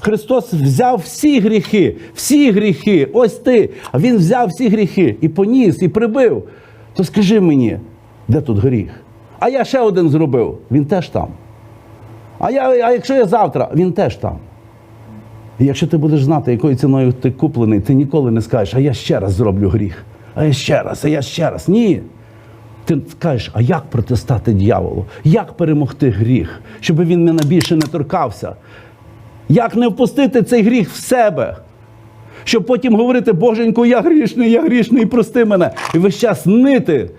Христос взяв всі гріхи, всі гріхи, ось ти. А Він взяв всі гріхи і поніс, і прибив. То скажи мені, де тут гріх? А я ще один зробив, він теж там. А, я, а якщо я завтра, він теж там. І якщо ти будеш знати, якою ціною ти куплений, ти ніколи не скажеш, а я ще раз зроблю гріх, а я ще раз, а я ще раз. Ні. Ти скажеш, а як протистати дьяволу? Як перемогти гріх, щоб він мене більше не торкався? Як не впустити цей гріх в себе? Щоб потім говорити, Боженько, я грішний, я грішний, прости мене. І весь час нити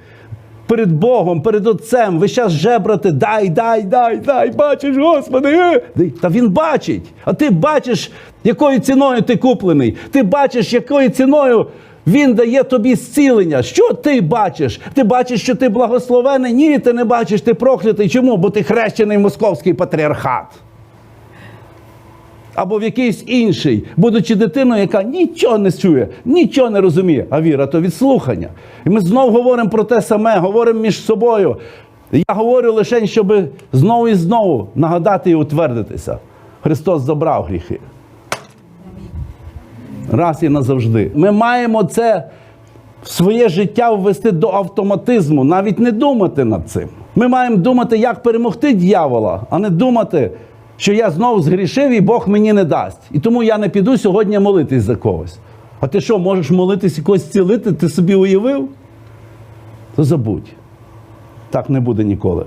перед Богом, перед Отцем, весь час жебрати, дай, дай, дай, дай, бачиш, Господи. е!» Та він бачить. А ти бачиш, якою ціною ти куплений. Ти бачиш, якою ціною він дає тобі зцілення. Що ти бачиш? Ти бачиш, що ти благословений? Ні, ти не бачиш, ти проклятий. Чому? Бо ти хрещений московський патріархат або в якийсь інший, будучи дитиною, яка нічого не чує, нічого не розуміє, а віра то від слухання. І ми знову говоримо про те саме, говоримо між собою. Я говорю лише, щоб знову і знову нагадати і утвердитися. Христос забрав гріхи. Раз і назавжди. Ми маємо це в своє життя ввести до автоматизму, навіть не думати над цим. Ми маємо думати, як перемогти дьявола, а не думати, що я знову згрішив і Бог мені не дасть. І тому я не піду сьогодні молитись за когось. А ти що, можеш молитись і когось цілити? Ти собі уявив? То забудь. Так не буде ніколи.